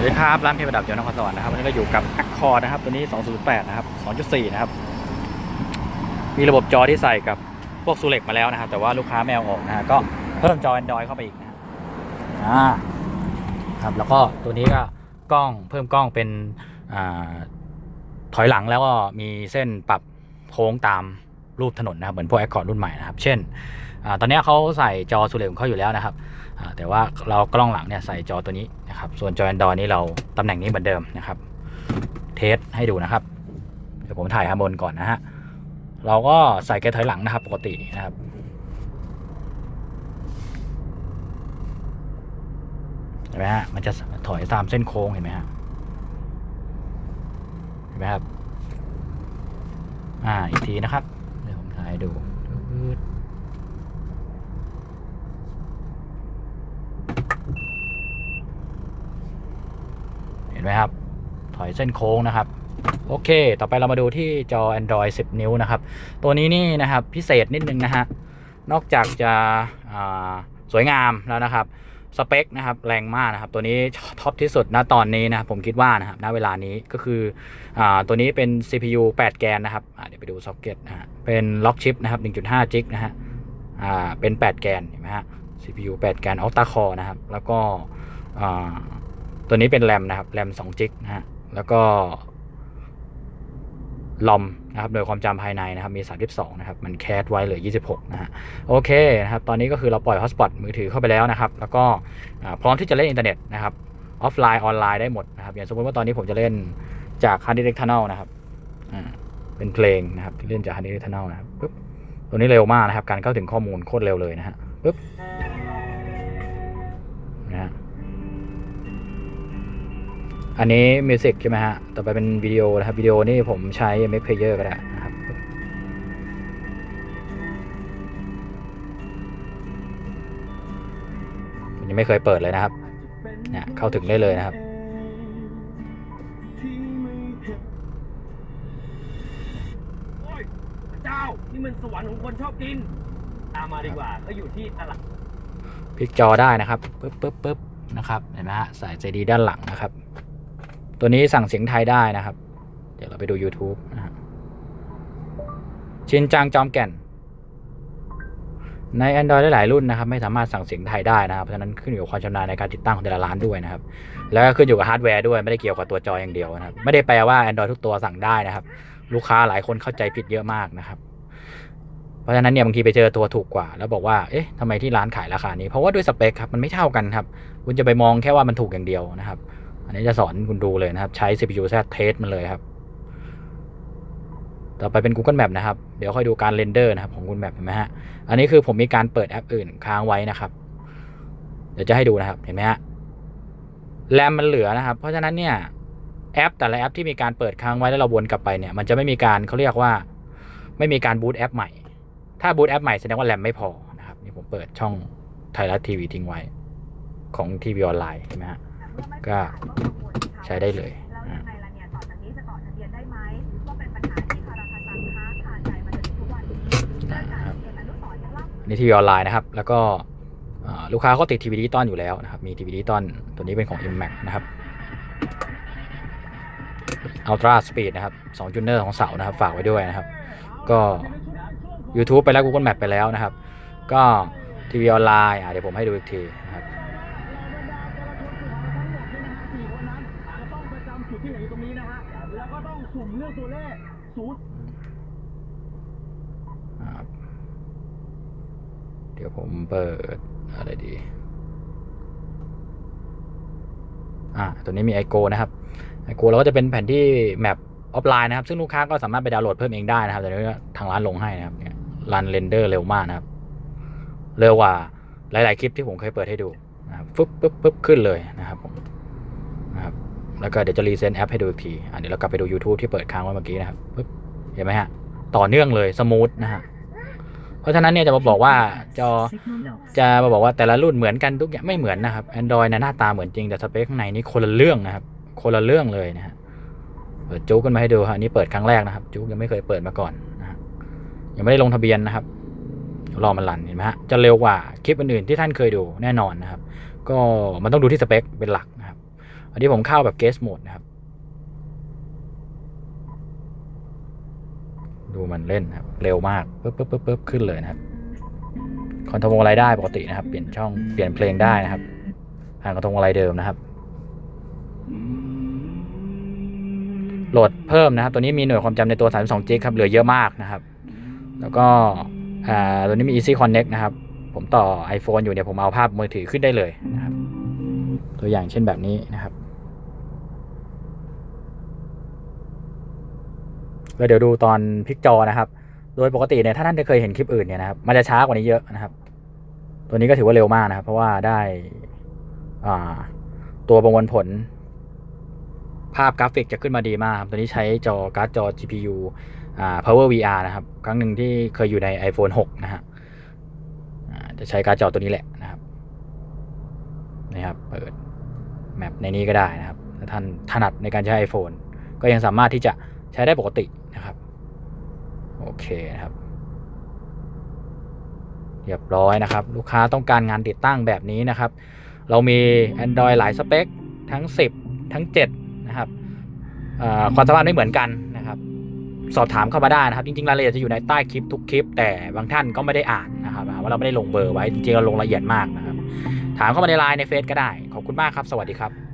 วัสดีครับ ร้านเทพดับยนต์นครสวรรค์นะครับวันนี้เราอยู่กับ Accord นะครับ ตัวนี้ 208 นะครับ 2.4 นะครับ มีระบบจอที่ใส่กับพวกซูเล็กมาแล้วนะครับ แต่ว่าลูกค้าไม่เออกนะฮะก็เพิ่มจอ Android เข้าไปอีกนะฮะอ่าครับแล้วก็ตัวนี้ก็กล้องเพิ่มกล้องเป็นอ่าถอยหลังแล้วก็มีเส้นปรับโค้งตาม รูปถนนนะครับเหมือนพวก Accord รุ่นใหม่นะครับ เช่นอตอนนี้เขาใส่จอซูเล็กของเขาอยู่แล้วนะครับแต่ว่าเรากล้องหลังเนี่ยใส่จอตัวนี้นะครับส่วนจอ Android นี้เราตำแหน่งนี้เหมือนเดิมนะครับ เทสให้ดูนะครับ เดี๋ยวผมถ่ายข้างบนก่อนนะฮะเราก็ใส่แกถอยหลังนะครับ ปกตินะครับเห็นไหมฮะมันจะถอยตามเส้นโค้งเห็นไหมฮะเห็นไหมครับ อ่าอีกทีนะครับ ให้ดู เห็นไหมครับ ถอยเส้นโค้งนะครับ โอเค ต่อไปเรามาดูที่จอ Android 10 นิ้วนะครับ ตัวนี้นี่นะครับพิเศษนิดนึงนะฮะ นอกจากจะสวยงามแล้วนะครับ สเปคนะครับแรงมากนะครับ ตัวนี้ท็อปที่สุดณตอนนี้นะครับผมคิดว่านะครับณเวลานี้ก็คืออาตัวนี้เป็น CPU 8 แกนนะครับเดี๋ยวไปดูซ็อกเก็ตนะฮะเป็นล็อกชิปนะครับ1.5จิกนะฮะอ่าเป็น 8 แกนเห็นไหมฮะ CPU 8 แกน Octa Core นะครับ แล้วก็อ่าตัวนี้เป็นแรมนะครับแรม2จิกนะฮะแล้วก็ลอม นะครับโดยความจำภายในนะครับมี 32 นะครับ มันแคสไว้เหลือ 26 นะฮะโอเคนะครับตอนนี้ก็คือเราปล่อยฮอสปอตมือถือเข้าไปแล้วนะครับ แล้วก็พร้อมที่จะเล่นอินเทอร์เน็ตนะครับออฟไลน์ ออนไลน์ได้หมดนะครับ อย่างสมมติว่าตอนนี้ผมจะเล่นจาก Hard Disk Tunnel นะครับเป็นเพลงนะครับที่เล่นจาก Hard Disk Tunnel นะครับปึ๊บตัวนี้เร็วมากนะครับ การเข้าถึงข้อมูลโคตรเร็วเลยนะฮะปึ๊บ อันนี้มิวสิกใช่ไหมฮะ ต่อไปเป็นวิดีโอนะครับ วิดีโอนี่ผมใช้ m x Player ก็ได้นะครับผมยังไม่เคยเปิดเลยนะครับ เนี่ยเข้าถึงได้เลยนะครับ โอ้ยพระเจ้า นี่มันสวรรค์ของคนชอบกิน ตามมาดีกว่า ก็อยู่ที่ตลาดพลิกจอได้นะครับปึ๊บปึ๊บปึ๊บนะครับ เห็นไหมฮะ สายใจดีด้านหลังนะครับ ตัวนี้สั่งเสียงไทยได้นะครับ เดี๋ยวเราไปดู YouTube นะชินจังจอมแก่น ใน Android หลายรุ่นนะครับ ไม่สามารถสั่งเสียงไทยได้นะครับ เพราะฉะนั้นขึ้นอยู่กับความชำนาญในการติดตั้งของแต่ละร้านด้วยนะครับ แล้วก็ขึ้นอยู่กับฮาร์ดแวร์ด้วยไม่ได้เกี่ยวกับตัวจออย่างเดียวนะครับ ไม่ได้แปลว่า Android ทุกตัวสั่งได้นะครับ ลูกค้าหลายคนเข้าใจผิดเยอะมากนะครับเพราะฉะนั้นเนี่ยบางทีไปเจอตัวถูกกว่า แล้วบอกว่า เอ๊ะทำไมที่ร้านขายราคานี้ เพราะว่าด้วยสเปคครับ มันไม่เท่ากันครับ คุณจะไปมองแค่ว่ามันถูกอย่างเดียวนะครับ อันนี้จะสอนคุณดูเลยนะครับ ใช้ CPU Z test มันเลยครับ ต่อไปเป็น Google Map นะครับ เดี๋ยวค่อยดูการเรนเดอร์นะครับของ Google Map เห็นไหมฮะ อันนี้คือผมมีการเปิดแอปอื่นค้างไว้นะครับ เดี๋ยวจะให้ดูนะครับ เห็นไหมฮะ แรมมันเหลือนะครับ เพราะฉะนั้นเนี่ยแอปแต่ละแอปที่มีการเปิดค้างไว้แล้วเราวนกลับไปเนี่ย มันจะไม่มีการเขาเรียกว่า ไม่มีการบูตแอปใหม่ ถ้าบูตแอปใหม่แสดงว่าแรมไม่พอนะครับ นี่ผมเปิดช่องไทยรัฐทีวีทิ้งไว้ของทีวีออนไลน์ใช่ไหมฮะ ก็ใช้ได้เลยแล้วยังไงล่ะเนี่ยต่อจากนี้จะต่อทะเบียนได้ไหมก็เป็นปัญหาที่คาราคาซังค้าคาใจมาจนถึงทุกวันนี้เรื่องการเก็บอนุสรณ์ยังเล่านี่ทีวีออนไลน์นะครับ แล้วก็อ่าลูกค้าก็ติดทีวีดิจิตอลอยู่แล้วนะครับ มีทีวีดิจิตอลตัวนี้เป็นของ Impact นะครับ Ultra Speed นะครับ2จุดเนอร์ของเสานะครับ ฝากไว้ด้วยนะครับ ก็ YouTube ไปแล้ว Google Map ไปแล้วนะครับ ก็ทีวีออนไลน์อะเดี๋ยวผมให้ดูอีกทีนะครับ สี่คนนั้นจะต้องประจำจุดที่เห็นอยู่ตรงนี้นะฮะ แล้วก็ต้อง เลือกตัวเลขศูนย์ครับเดี๋ยวผมเปิดอะไรดี อ่า ตัวนี้มีไอโกนะครับ ไอโกเราก็จะเป็นแผนที่แมปออฟไลน์นะครับ ซึ่งลูกค้าก็สามารถไปดาวน์โหลดเพิ่มเองได้นะครับ แต่นี้ทางร้านลงให้นะครับเนี่ยรันเรนเดอร์เร็วมากนะครับ เร็วกว่าหลาย ๆ คลิปที่ผมเคยเปิดให้ดูนะครับฟึบปึ๊บปึ๊บขึ้นเลยนะครับผมนะครับ แล้วก็เดี๋ยวจะรีเซ็ตแอปให้ดูอีกทีอะเดี๋ยวเรากลับไปดู YouTube ที่เปิดค้างไว้เมื่อกี้นะครับปึ๊บเห็นไหมฮะ ต่อเนื่องเลยสมูทนะฮะเพราะฉะนั้นเนี่ยจะมาบอกว่าจอจะมาบอกว่าแต่ละรุ่นเหมือนกันทุกอย่างไม่เหมือนนะครับ Android นะหน้าตาเหมือนจริงแต่สเปคข้างในนี่คนละเรื่องนะครับ คนละเรื่องเลยนะฮะเปิดจุกกันมาให้ดูฮะอันนี่เปิดครั้งแรกนะครับ จุกยังไม่เคยเปิดมาก่อนนะฮะยังไม่ได้ลงทะเบียนนะครับรอมันรันเห็นไหมฮะจะเร็วกว่าคลิปอื่นๆที่ท่านเคยดูแน่นอนนะครับ ก็มันต้องดูที่สเปคเป็นหลักนะ นนี้ผมเข้าแบบ guest mode นะครับ ดูมันเล่นนะครับ เร็วมากปึ๊บปึ๊บปึ๊บปึ๊บขึ้นเลยนะครับคอนโทรลอะไรได้ปกตินะครับ เปลี่ยนช่องเปลี่ยนเพลงได้นะครับผ่านคอนโทรลอะไรเดิมนะครับ โหลดเพิ่มนะครับ ตัวนี้มีหน่วยความจำในตัว 32 g ครับ เหลือเยอะมากนะครับ แล้วก็ตัวนี้มี Easy Connect นะครับ ผมต่อ iPhone อยู่เนี่ยผมเอาภาพมือถือขึ้นได้เลยนะครับ ตัวอย่างเช่นแบบนี้นะครับ แล้วเดี๋ยวดูตอนพลิกจอนะครับ โดยปกติเนี่ยถ้าท่านเคยเห็นคลิปอื่นเนี่ยนะครับมันจะช้ากว่านี้เยอะนะครับ ตัวนี้ก็ถือว่าเร็วมากนะครับ เพราะว่าได้ตัวประมวลผล ภาพกราฟิกจะขึ้นมาดีมากครับตัวนี้ใช้จอการ์ดจอ GPU อ่า Power VR นะครับ ครั้งหนึ่งที่เคยอยู่ใน iPhone 6 นะฮะจะใช้การ์ดจอตัวนี้แหละนะครับนี่ครับเปิดแมปในนี้ก็ได้นะครับถ้าท่านถนัดในการใช้ iPhone ก็ยังสามารถที่จะ ใช้ได้ปกตินะครับ โอเคนะครับ เรียบร้อยนะครับ ลูกค้าต้องการงานติดตั้งแบบนี้นะครับ เรามี Android หลายสเปค ทั้ง 10 ทั้ง 7 นะครับความสามารถไม่เหมือนกันนะครับ สอบถามเข้ามาได้นะครับ จริงๆรายละเอียดจะอยู่ในใต้คลิปทุกคลิป แต่บางท่านก็ไม่ได้อ่านนะครับว่าเราไม่ได้ลงเบอร์ไว้จริงๆเราลงละเอียดมากนะครับ ถามเข้ามาในไลน์ในเฟซก็ได้ ขอบคุณมากครับ สวัสดีครับ